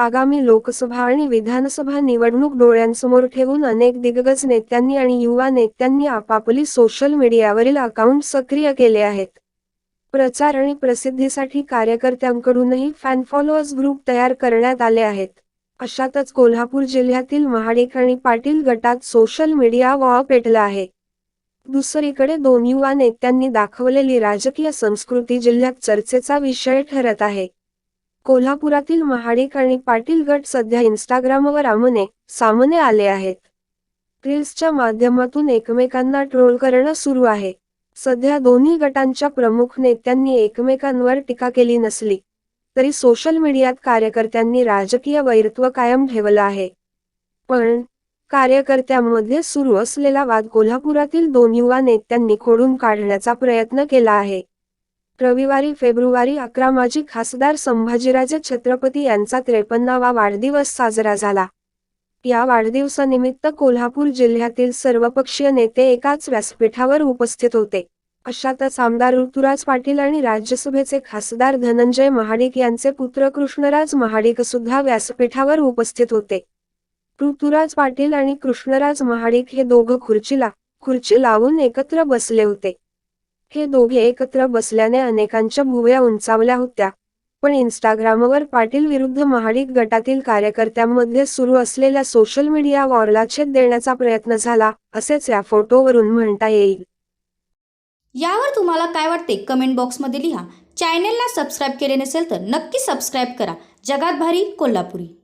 आगामी लोकसभा आणि विधानसभा निवडणूक डोळ्यांसमोर ठेवून अनेक दिग्गज नेत्यांनी आणि युवा नेत्यांनी आपापली सोशल मीडियावरील अकाउंट सक्रिय केले आहेत. प्रचार आणि प्रसिद्धीसाठी कार्यकर्त्यांकडूनही फॅन फॉलोअर्स ग्रुप तयार करण्यात आले आहेत. अशातच कोल्हापूर जिल्ह्यातील महाडिक आणि पाटील गटात सोशल मीडिया वॉर पेटला आहे. दुसरीकडे दोन युवा नेत्यांनी दाखवलेली राजकीय संस्कृती जिल्ह्यात चर्चेचा विषय ठरत आहे. कोल्हापुरातील महाडिक आणि पाटील गट सध्या इंस्टाग्रामवर आमने सामने आले आहेत. रील्सच्या माध्यमातून एकमेकांना ट्रोल करणं सुरू आहे. सध्या दोन्ही गटांच्या प्रमुख नेत्यांनी एकमेकांवर टीका केली नसली तरी सोशल मीडियात कार्यकर्त्यांनी राजकीय वैरत्व कायम ठेवलं आहे. पण कार्यकर्त्यांमध्ये सुरू असलेला वाद कोल्हापुरातील दोन युवा नेत्यांनी खोडून काढण्याचा प्रयत्न केला आहे. रविवारी फेब्रुवारी अकरा माजी खासदार संभाजीराजे छत्रपती यांचा त्रेपन्नावा वाढदिवस साजरा झाला. या वाढदिवसानिमित्त कोल्हापूर जिल्ह्यातील सर्वपक्षीय नेते एकाच व्यासपीठावर उपस्थित होते. अशातच आमदार ऋतुराज पाटील आणि राज्यसभेचे खासदार धनंजय महाडिक यांचे पुत्र कृष्णराज महाडिक सुद्धा व्यासपीठावर उपस्थित होते. ऋतुराज पाटील आणि कृष्णराज महाडिक हे दोघं खुर्चीला खुर्ची लावून एकत्र बसले होते. हे दोघे एकत्र बसल्याने अनेकांच्या भुवया उंचावल्या होत्या. पण इंस्टाग्रामवर पाटील विरुद्ध महाडिक गटातील कार्यकर्त्यांमध्ये सुरू असलेल्या सोशल मीडिया वॉरला छेद देण्याचा प्रयत्न झाला असेच या फोटोवरून म्हणता येईल. यावर तुम्हाला काय वाटते कमेंट बॉक्समध्ये लिहा. चॅनेलला सबस्क्राईब केले नसेल तर नक्की सबस्क्राईब करा. जगात भारी कोल्हापुरी.